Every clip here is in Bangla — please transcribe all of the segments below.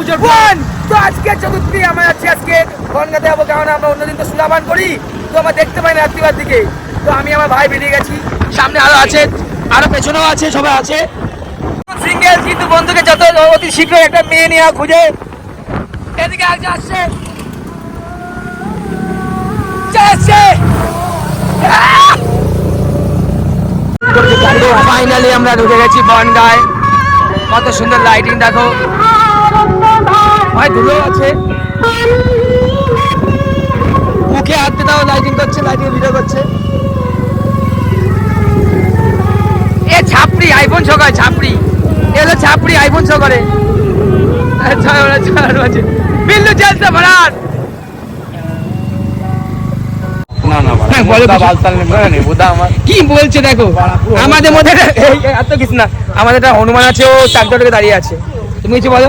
পুজোর ওয়ান তো আজকে চতুর্থী আমরা আছি আজকে। গঙ্গাতে যাব কারণ আমরা অন্যদিন তো সুলাবান করি। তো আমরা দেখতে পাই না রাত্রিবার দিকে। তো আমি আমার ভাই বেরিয়ে গেছি। সামনে আরও আছে আরও পেছনেও আছে সবাই আছে। সিঙ্গেল কিন্তু বন্ধুকে যত অতি শীঘ্র একটা মেয়ে নেওয়া খুঁজে। এদিকে একজন আসছে। ফাইনালি আমরা ঢুকে গেছি বনগায়। কত সুন্দর লাইটিং দেখো। ভাই ধুলো আছে। মুখে হাত দাও লাইটিং করছে লাইটিং ভিডিও করছে। এ ছাপড়ি আইফোন ছাপড়ি এ হলো ছাপড়ি আইফোন বিল্লু চলছে ভাড়ার হ্যাঁ, কি বলছে দেখো? আমাদের মধ্যে এত কিছু না। আমাদের হনুমান আছে ও চারজনকে দাঁড়িয়ে আছে। তুমি কিছু বলো।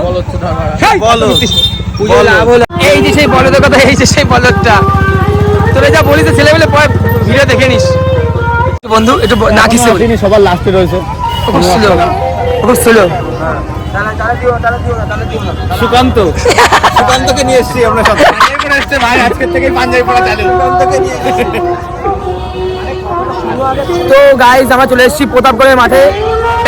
এই যে সেই বলদের কথা এই যে সেই বলদটা। তোরা যা বলিস ছেলে বলে পরে ভিডিও দেখে নিস। বন্ধু একটু না কিসে বলি। সবার লাস্টে রয়েছে। খুব স্লো খুব স্লো সুকান্ত। সুকান্তকে নিয়ে এসেছি আমরা সব। পাঞ্জাবি পরে এসছে ভাই আজকের থেকে পাঞ্জাবি পরা চালু। সুকান্তকে নিয়ে তো গাইজ আমরা চলে এসেছি প্রতাপগড়ের মাঠে।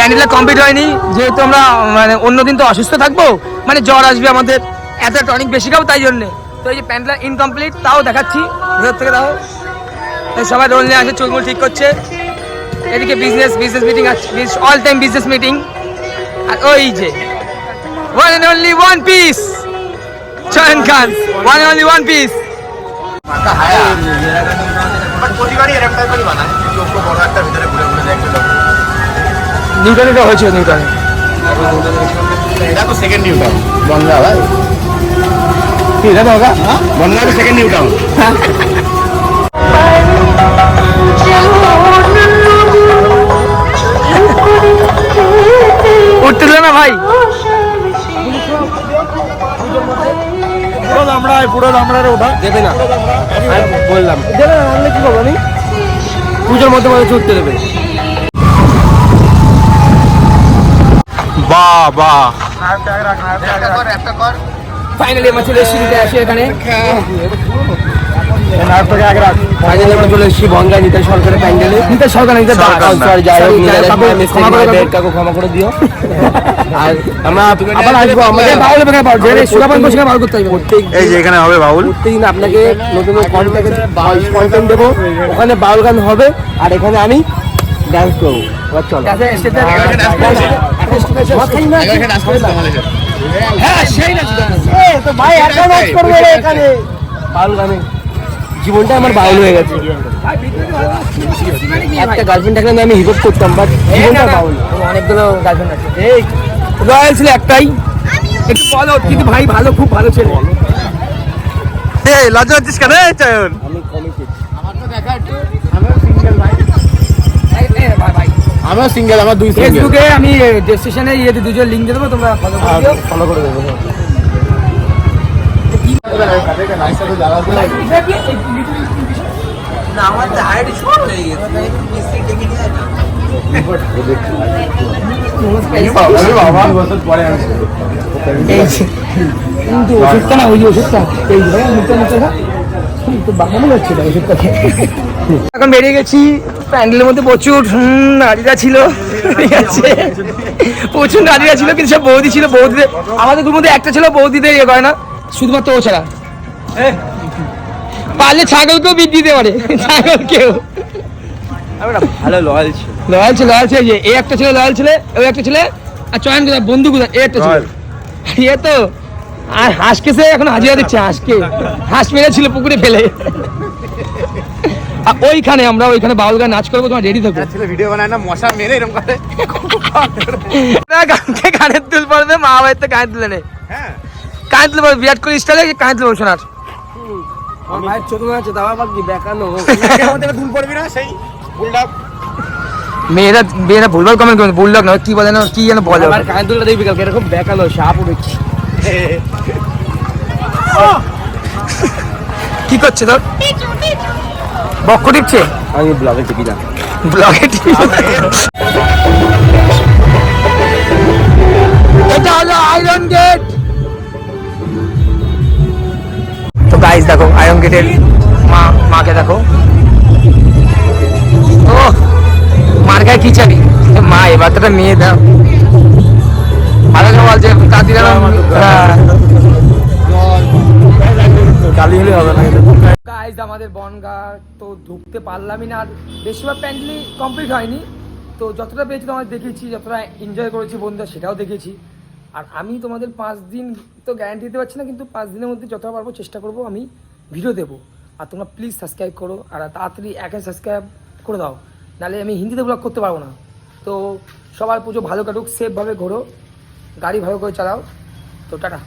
প্যান্ডেলটা কমপ্লিট হয়নি, যেহেতু আমরা মানে অন্যদিন তো অসুস্থ থাকব মানে জ্বর আসবে আমাদের, এত টনিক বেশি খাব তাই জন্যে। তো এই যে প্যান্ডেলটা ইনকমপ্লিট তাও দেখাচ্ছি, ভেতর থেকে এই সবাই রোল নিয়ে আসে, চুলমুল ঠিক করছে। এদিকে বিজনেস বিজনেস মিটিং আছে অল টাইম বিজনেস মিটিং আর ওই যে one and only one piece Chayan Khan one and only one piece এরকম টাইপেরই বানায় চোখ বড় একটা, ভিতরে ঘুরে ঘুরে নিউটনেটা হয়েছিল নিউটনে এটা তো সেকেন্ড নিউ টাউন বনগা ভাই। কি এটা বনগা? তো সেকেন্ড উঠতে না ভাই? পুরো দামড়ায় পুরো দেবে না। বললাম। দেবে না কি করব আমি? পুজোর মধ্যে মধ্যে ছুটতে দেবে। বাহ বাহ। ফাইনালি আমরা চলে এসেছি নিতে আসি এখানে। ফাইনালি আমরা চলে এসেছি বঙ্গা নিতে সরকারের প্যান্ডেলে। নিতে সরকার নিতে সরকার না। সরি যাই হোক ক্ষমা করে কাকু ক্ষমা করে দিও। আর আমরা আবার আসব আমাদের বাউল যেখানে সুরাবান বসে বাউল করতে হবে। এই যে এখানে হবে বাউল প্রত্যেকদিন আপনাকে নতুন কন্টেন্ট কন্টেন্ট দেবো। ওখানে বাউল গান হবে আর এখানে আমি ডান্স করব। চলো। হ্যাঁ জীবনটা আমার বাউল হয়ে গেছে। একটা গার্লফ্রেন্ড থাকলে আমি হিপ করতাম বাট জীবনটা বাউল। অনেকগুলো গার্লফ্রেন্ড আছে। এই রয়্যাল ছিল একটাই। একটু বলো কিন্তু ভাই ভালো খুব ভালো ছেলে। এই লজ্জা হচ্ছিস কেন? চয়ন আমি কমিটেড আমিও সিঙ্গেল আমার দুই সিঙ্গেল ফেসবুকে আমি ডেসক্রিপশনে ইয়ে দুজন লিংক দিয়ে দেবো তোমরা ফলো করে দিও। ফলো করে দেবো। ওষুধটা না ওই ওষুধটা এই মুখটা মুখটা এখন বেরিয়ে গেছি প্যান্ডেলের মধ্যে প্রচুর নারীরা ছিল। ঠিক আছে? প্রচুর নারীরা ছিল কিন্তু সব বৌদি ছিল বৌদিদের। আমাদের গ্রুপের মধ্যে একটা ছিল বৌদিদের ইয়ে করে না। শুধুমাত্র ও ছাড়া। পারলে ছাগলকেও বিট দিতে পারে ছাগলকেও। ভালো লয়াল ছিল। লয়াল ছিল লয়াল ছিল এই যে একটা ছিল লয়াল ছিল ওই একটা ছিল আর চয়ন কোথায়? বন্ধু কোথায়? এ একটা ছিল। ইয়ে তো আর হাঁসকে সে এখন হাজিরা দিচ্ছে হাঁসকে। হাঁস মেরেছিল পুকুরে ফেলে। আর ওইখানে আমরা ওইখানে বাউল গান নাচ করব তোমার রেডি থাকো। ছেলে ভিডিও বানায় না মশা মেরে এরকম করে। না, গানকে কানের তুল পড়বে মা বাড়িতে কানে তুলে নেই হ্যাঁ। কানে তুলে পড়বে বিরাট কোহলি স্টাইলে কানে তুলে শোনার আছে দাও আবার কি বেকানো পড়বি না? সেই মেয়েরা মেয়েরা ভুলভাল কমেন্ট করবে ভুল না কি বলে না কি যেন বলে আমার কানে তুলটা দেখবি কালকে এরকম বেকানো সাপ উঠেছে। কি করছে তোর? বক্ষ টিপছে? আমি ব্লগে টিপি না। ব্লগে এটা হলো আয়রন গেট গাইস দেখো আয়রন গেটের মা মাকে দেখো। ও মার গায়ে কি চাবি? মা এবার তো মেয়ে দাও। করে বলছে কাদিরা গাইজ আমাদের বনগা তো ঢুকতে পারলামই না। আর বেশিরভাগ প্যান্ডেলই কমপ্লিট হয়নি। তো যতটা পেয়েছি তোমাদের দেখিয়েছি, যতটা এনজয় করেছি বন্ধুরা, সেটাও দেখেছি আর আমি তোমাদের পাঁচ দিন তো গ্যারান্টি দিতে পারছি না, কিন্তু পাঁচ দিনের মধ্যে যতটা পারব চেষ্টা করব, আমি ভিডিও দেবো। আর তোমরা প্লিজ সাবস্ক্রাইব করো, আর তাড়াতাড়ি একে সাবস্ক্রাইব করে দাও। নাহলে আমি হিন্দিতে ব্লগ করতে পারব না। তো সবার পুজো ভালো কাটুক সেফভাবে ঘোরো, গাড়ি ভালো করে চালাও। তো টাটা